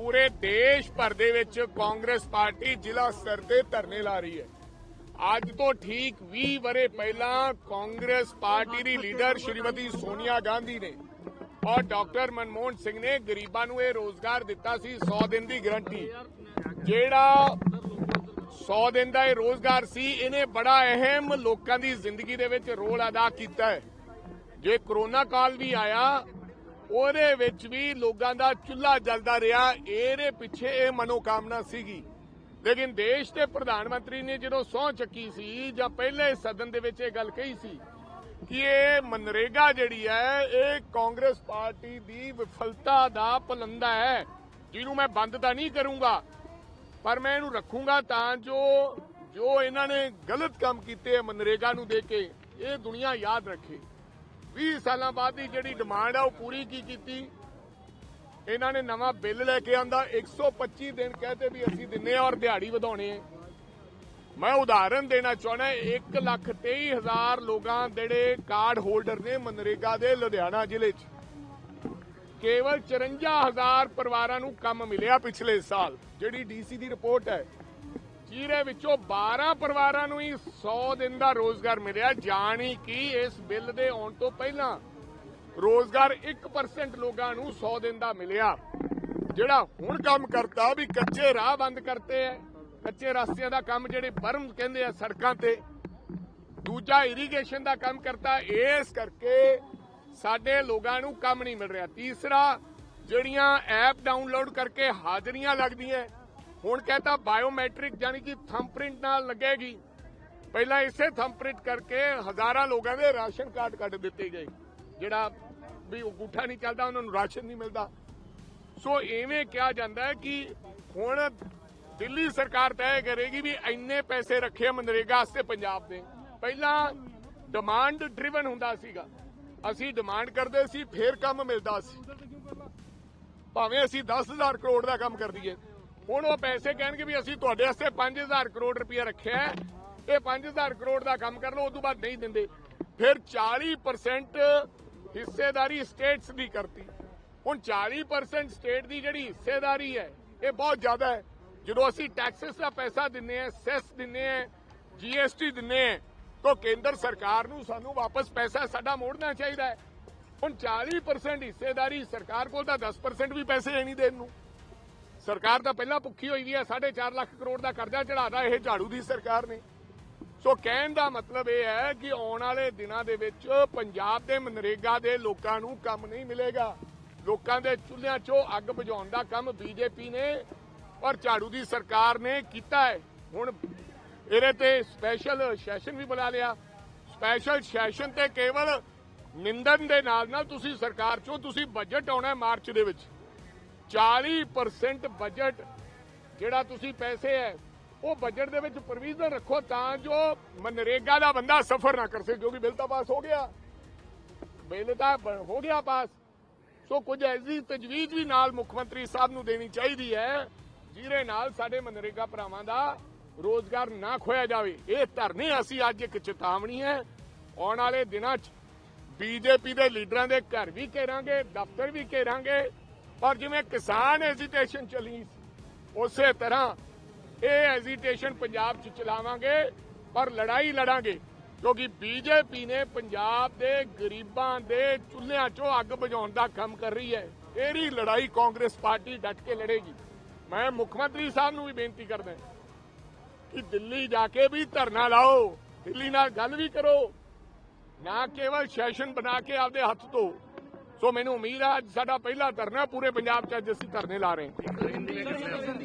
ਪੂਰੇ ਦੇਸ਼ ਭਰ ਦੇ ਵਿੱਚ ਕਾਂਗਰਸ ਪਾਰਟੀ ਜ਼ਿਲ੍ਹਾ ਸਤਰ ਤੇ ਧਰਨੇ ਲਾ ਰਹੀ ਹੈ। ਅੱਜ ਤੋਂ ਠੀਕ 20 ਵਰੇ ਪਹਿਲਾਂ ਕਾਂਗਰਸ ਪਾਰਟੀ ਦੀ ਲੀਡਰ ਸ਼੍ਰੀਮਤੀ ਸੋਨੀਆ ਗਾਂਧੀ ਨੇ ਔਰ ਡਾਕਟਰ ਮਨਮੋਹਨ ਸਿੰਘ ਨੇ ਗਰੀਬਾਂ ਨੂੰ ਇਹ ਰੋਜ਼ਗਾਰ ਦਿੱਤਾ ਸੀ 100 ਦਿਨ ਦੀ ਗਰੰਟੀ। ਜਿਹੜਾ 100 ਦਿਨ ਦਾ ਇਹ ਰੋਜ਼ਗਾਰ ਸੀ, ਇਹਨੇ ਬੜਾ ਅਹਿਮ ਲੋਕਾਂ ਦੀ ਜ਼ਿੰਦਗੀ ਦੇ ਵਿੱਚ ਰੋਲ ਅਦਾ ਕੀਤਾ ਹੈ। ਜੇ ਕਰੋਨਾ ਕਾਲ ਵੀ ਆਇਆ ਉਹਦੇ ਵਿੱਚ ਵੀ ਲੋਕਾਂ ਦਾ ਚੁੱਲ੍ਹਾ ਜਲਦਾ ਰਿਹਾ। ਇਹਦੇ ਪਿੱਛੇ ਇਹ ਮਨੋਕਾਮਨਾ ਸੀਗੀ। ਲੇਕਿਨ ਦੇਸ਼ ਦੇ ਪ੍ਰਧਾਨ ਮੰਤਰੀ ਨੇ ਜਦੋਂ ਸਹੁੰ ਚੱਕੀ ਸੀ ਜਾਂ ਪਹਿਲੇ ਸਦਨ ਦੇ ਵਿੱਚ ਇਹ ਗੱਲ ਕਹੀ ਸੀ ਕਿ ਇਹ ਮਨਰੇਗਾ ਜਿਹੜੀ ਹੈ, ਇਹ ਕਾਂਗਰਸ ਪਾਰਟੀ ਦੀ ਵਿਫਲਤਾ ਦਾ ਪਲੰਦਾ ਹੈ। ਜਿਹਨੂੰ ਮੈਂ ਬੰਦ ਤਾਂ ਨਹੀਂ ਕਰੂੰਗਾ, ਪਰ ਮੈਂ ਇਹਨੂੰ ਰੱਖੂੰਗਾ ਤਾਂ ਜੋ ਜੋ ਇਹਨਾਂ ਨੇ ਗਲਤ ਕੰਮ ਕੀਤੇ ਮਨਰੇਗਾ ਨੂੰ ਦੇ ਕੇ, ਇਹ ਦੁਨੀਆ ਯਾਦ ਰੱਖੇ। 20 ਸਾਲਾਂ ਬਾਅਦ ਦੀ ਜਿਹੜੀ ਡਿਮਾਂਡ ਆ ਉਹ ਪੂਰੀ ਕੀ ਕੀਤੀ? ਇਹਨਾਂ ਨੇ ਨਵਾਂ ਬਿੱਲ ਲੈ ਕੇ ਆਂਦਾ 125 ਦਿਨ ਕਹਤੇ ਵੀ ਅਸੀਂ ਦਿੰਨੇ ਆ ਔਰ ਦਿਹਾੜੀ ਵਧਾਉਣੀ ਹੈ। ਮੈਂ ਉਦਾਹਰਨ ਦੇਣਾ ਚਾਹਣਾ 1 ਲੱਖ 23 ਹਜ਼ਾਰ ਲੋਕਾਂ ਜਿਹੜੇ ਕਾਰਡ ਹੋਲਡਰ ਨੇ ਮਨਰੇਗਾ ਦੇ ਲੁਧਿਆਣਾ ਜ਼ਿਲ੍ਹੇ 'ਚ। ਕੇਵਲ 54000 ਪਰਿਵਾਰਾਂ ਨੂੰ ਕੰਮ ਮਿਲਿਆ ਪਿਛਲੇ ਸਾਲ, ਜਿਹੜੀ ਡੀਸੀ ਦੀ ਰਿਪੋਰਟ ਹੈ। ਜਿਹਦੇ ਵਿੱਚੋਂ 12 ਪਰਿਵਾਰਾਂ ਨੂੰ ਹੀ 100 ਦਿਨ ਦਾ ਰੋਜ਼ਗਾਰ ਮਿਲਿਆ। ਜਾਣੀ ਕਿ ਇਸ ਬਿੱਲ ਦੇ ਆਉਣ ਤੋਂ ਪਹਿਲਾਂ ਰੋਜ਼ਗਾਰ 1% ਲੋਕਾਂ ਨੂੰ 100 ਦਿਨ ਦਾ ਮਿਲਿਆ। ਜਿਹੜਾ ਹੁਣ ਕੰਮ ਕਰਤਾ ਵੀ ਕੱਚੇ ਰਾਹ ਬੰਦ ਕਰਤੇ ਐ। ਕੱਚੇ ਰਸਤਿਆਂ ਦਾ ਕੰਮ ਜਿਹੜੇ ਬਰਮ ਕਹਿੰਦੇ ਆ ਸੜਕਾਂ ਤੇ। ਦੂਜਾ ਇਰੀਗੇਸ਼ਨ ਦਾ ਕੰਮ ਕਰਤਾ। ਇਸ ਕਰਕੇ ਸਾਡੇ ਲੋਕਾਂ ਨੂੰ ਕੰਮ ਨਹੀਂ ਮਿਲ ਰਿਹਾ। ਤੀਸਰਾ, ਜਿਹੜੀਆਂ ਐਪ ਡਾਊਨਲੋਡ ਕਰਕੇ ਹਾਜ਼ਰੀਆਂ ਲੱਗਦੀਆਂ ਹੁਣ ਕਹਤਾ ਬਾਇਓਮੈਟ੍ਰਿਕ ਯਾਨੀ ਕਿ ਥੰਬਪ੍ਰਿੰਟ ਨਾਲ ਲੱਗੇਗੀ। ਪਹਿਲਾਂ ਇਸੇ ਥੰਬਪ੍ਰਿੰਟ ਕਰਕੇ ਹਜ਼ਾਰਾਂ ਲੋਕਾਂ ਦੇ ਰਾਸ਼ਨ ਕਾਰਡ ਕੱਢ ਦਿੱਤੇ ਗਏ। ਜਿਹੜਾ ਵੀ ਅੰਗੂਠਾ ਨਹੀਂ ਚੱਲਦਾ, ਉਹਨਾਂ ਨੂੰ ਰਾਸ਼ਨ ਨਹੀਂ ਮਿਲਦਾ। ਸੋ ਐਵੇਂ ਕਿਹਾ ਜਾਂਦਾ ਹੈ ਕਿ ਹੁਣ ਦਿੱਲੀ ਸਰਕਾਰ ਤੈਅ ਕਰੇਗੀ ਵੀ ਇੰਨੇ ਪੈਸੇ ਰੱਖੇ ਮਨਰੇਗਾ ਵਾਸਤੇ ਪੰਜਾਬ ਦੇ ਪਹਿਲਾਂ ਡਿਮਾਂਡ ਡਰਿਵਨ ਹੁੰਦਾ ਸੀਗਾ। ਅਸੀਂ ਡਿਮਾਂਡ ਕਰਦੇ ਸੀ, ਫੇਰ ਕੰਮ ਮਿਲਦਾ ਸੀ। ਭਾਵੇਂ ਅਸੀਂ 10000 ਕਰੋੜ ਦਾ ਕੰਮ ਕਰ ਦਈਏ। ਹੁਣ ਉਹ ਪੈਸੇ ਕਹਿਣਗੇ ਵੀ ਅਸੀਂ ਤੁਹਾਡੇ ਵਾਸਤੇ 5000 ਕਰੋੜ ਰੁਪਇਆ ਰੱਖਿਆ ਹੈ, ਇਹ 5000 ਕਰੋੜ ਦਾ ਕੰਮ ਕਰ ਲਓ ਉਸ ਤੋਂ ਬਾਅਦ ਨਹੀਂ ਦਿੰਦੇ। ਫਿਰ 40% ਹਿੱਸੇਦਾਰੀ ਸਟੇਟਸ ਦੀ ਕਰਤੀ। ਹੁਣ 40% ਸਟੇਟ ਦੀ ਜਿਹੜੀ ਹਿੱਸੇਦਾਰੀ ਹੈ ਇਹ ਬਹੁਤ ਜ਼ਿਆਦਾ ਹੈ। ਜਦੋਂ ਅਸੀਂ ਟੈਕਸਸ ਦਾ ਪੈਸਾ ਦਿੰਨੇ ਆ ਸੈਸ ਦਿੰਨੇ ਆ ਜੀਐਸਟੀ ਦਿੰਨੇ ਆ ਤਾਂ ਕੇਂਦਰ ਸਰਕਾਰ ਨੂੰ ਸਾਨੂੰ ਵਾਪਸ ਪੈਸਾ ਸਾਡਾ ਮੋੜਨਾ ਚਾਹੀਦਾ ਹੈ। ਹੁਣ 40% ਹਿੱਸੇਦਾਰੀ ਸਰਕਾਰ ਕੋਲ ਤਾਂ 10% ਵੀ ਪੈਸੇ ਹੈ ਨਹੀਂ ਦੇਣ ਨੂੰ। ਸਰਕਾਰ ਤਾਂ ਪਹਿਲਾਂ ਭੁੱਖੀ ਹੋਈ ਵੀ ਹੈ 4.5 ਲੱਖ ਕਰੋੜ ਦਾ ਕਰਜ਼ਾ ਚੜਾਦਾ ਇਹ ਝਾੜੂ ਦੀ ਸਰਕਾਰ ਨੇ। ਸੋ ਕਹਿਣ ਦਾ ਮਤਲਬ ਇਹ ਹੈ ਕਿ ਆਉਣ ਵਾਲੇ ਦਿਨਾਂ ਦੇ ਵਿੱਚ ਪੰਜਾਬ ਦੇ ਮਨਰੇਗਾ ਦੇ ਲੋਕਾਂ ਨੂੰ ਕੰਮ ਨਹੀਂ ਮਿਲੇਗਾ। ਲੋਕਾਂ ਦੇ ਚੁੱਲ੍ਹਿਆਂ 'ਚੋਂ ਅੱਗ ਬੁਝਾਉਣ ਦਾ ਕੰਮ ਬੀਜੇਪੀ ਨੇ ਔਰ ਝਾੜੂ ਦੀ ਸਰਕਾਰ ਨੇ ਕੀਤਾ ਹੈ। ਹੁਣ ਇਹਦੇ ਤੇ ਸਪੈਸ਼ਲ ਸੈਸ਼ਨ ਵੀ ਬੁਲਾ ਲਿਆ। ਸਪੈਸ਼ਲ ਸੈਸ਼ਨ ਤੇ ਕੇਵਲ ਨਿੰਦਨ ਦੇ ਨਾਲ ਨਾਲ ਤੁਸੀਂ ਸਰਕਾਰ 'ਚੋਂ ਤੁਸੀਂ ਬਜਟ ਆਉਣਾ ਮਾਰਚ ਦੇ ਵਿੱਚ। 40% ਬਜਟ ਜਿਹੜਾ ਤੁਸੀਂ ਪੈਸੇ ਹੈ, ਉਹ ਬਜਟ ਦੇ ਵਿੱਚ ਪ੍ਰੋਵੀਜ਼ਨ ਰੱਖੋ ਤਾਂ ਜੋ ਮਨਰੇਗਾ ਦਾ ਬੰਦਾ ਸਫਰ ਨਾ ਕਰ ਸਕੇ, ਜੋ ਬਿੱਲ ਤਾਂ ਪਾਸ ਹੋ ਗਿਆ। ਬਿੱਲ ਤਾਂ ਹੋ ਗਿਆ ਪਾਸ ਸੋ ਕੁਝ ਐਸੀ ਤਜਵੀਜ਼ ਵੀ ਨਾਲ ਮੁੱਖ ਮੰਤਰੀ ਸਾਹਿਬ ਨੂੰ ਦੇਣੀ ਚਾਹੀਦੀ ਹੈ, ਜਿਹਦੇ ਨਾਲ ਸਾਡੇ ਮਨਰੇਗਾ ਭਰਾਵਾਂ ਦਾ ਰੋਜ਼ਗਾਰ ਨਾ ਖੋਇਆ ਜਾਵੇ। ਇਹ ਧਰਨੇ ਅਸੀਂ ਅੱਜ ਇੱਕ ਚੇਤਾਵਨੀ ਹੈ। ਆਉਣ ਵਾਲੇ ਦਿਨਾਂ 'ਚ ਬੀਜੇਪੀ ਦੇ ਲੀਡਰਾਂ ਦੇ ਘਰ ਵੀ ਘੇਰਾਂਗੇ, ਦਫ਼ਤਰ ਵੀ ਘੇਰਾਂਗੇ। ਪਰ ਜਿਵੇਂ ਕਿਸਾਨ ਐਜੀਟੇਸ਼ਨ ਚਲੀ ਉਸੇ ਤਰ੍ਹਾਂ ਇਹ ਐਜੀਟੇਸ਼ਨ ਪੰਜਾਬ 'ਚ ਚਲਾਵਾਂਗੇ, ਪਰ ਲੜਾਈ ਲੜਾਂਗੇ, ਕਿਉਂਕਿ ਬੀਜੇਪੀ ਨੇ ਪੰਜਾਬ ਦੇ ਗਰੀਬਾਂ ਦੇ ਚੁੱਲ੍ਹਿਆਂ 'ਚੋਂ ਅੱਗ ਬੁਝਾਉਣ ਦਾ ਕੰਮ ਕਰ ਰਹੀ ਹੈ। ਇਹਦੀ ਲੜਾਈ ਕਾਂਗਰਸ ਪਾਰਟੀ ਡਟ ਕੇ ਲੜੇਗੀ। ਮੈਂ ਮੁੱਖ ਮੰਤਰੀ ਸਾਹਿਬ ਨੂੰ ਵੀ ਬੇਨਤੀ ਕਰਦਾ ਕਿ ਦਿੱਲੀ ਜਾ ਕੇ ਵੀ ਧਰਨਾ ਲਾਓ, ਦਿੱਲੀ ਨਾਲ ਗੱਲ ਵੀ ਕਰੋ, ਨਾ ਕੇਵਲ ਸੈਸ਼ਨ ਬਣਾ ਕੇ ਆਪਦੇ ਹੱਥ ਤੋਂ ਸੋ ਮੈਨੂੰ ਉਮੀਦ ਆ ਅੱਜ ਸਾਡਾ ਪਹਿਲਾ ਧਰਨਾ ਪੂਰੇ ਪੰਜਾਬ 'ਚ ਅੱਜ ਅਸੀਂ ਧਰਨੇ ਲਾ ਰਹੇ ਹਾਂ।